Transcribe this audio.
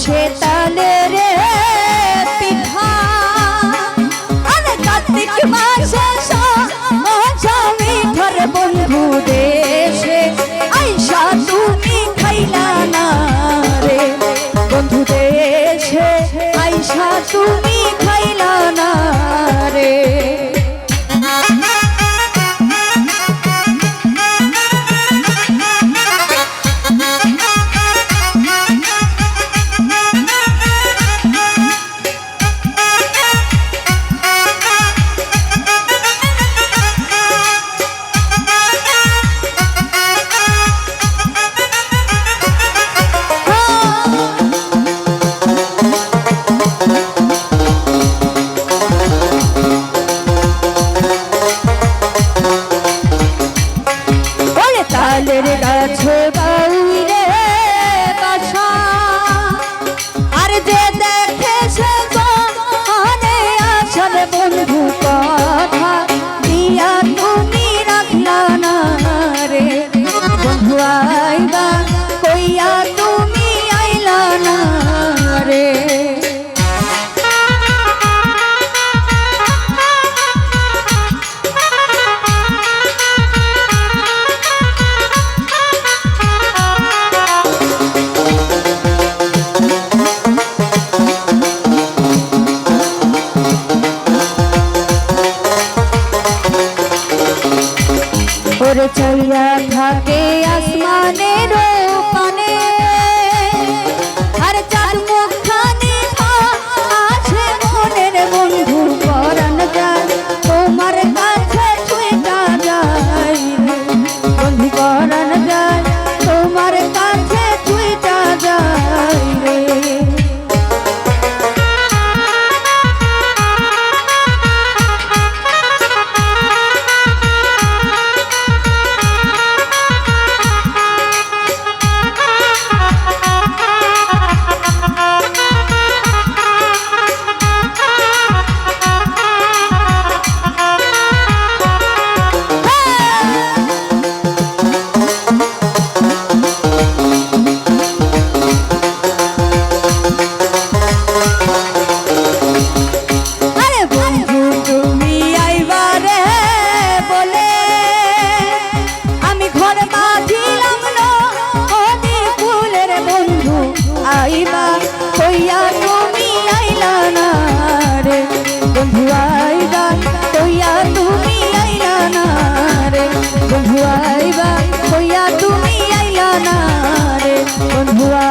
ভাদ্রবাসে তালে রে পিঠা। আরে কার্তিক মাসে স্বামী ধর বন্ধু দেশে। আইসা তুমি খাইলা না রে বন্ধু দেশে। আইসা তুমি আসল বন্ধু কথা দিয়া তুমি রাখলা না রে। বন্ধু আইবা কইয়া করে চলিয়া থাকে আস যাইবা হইয়া তুমি আইলা না রে বন্ধুয়া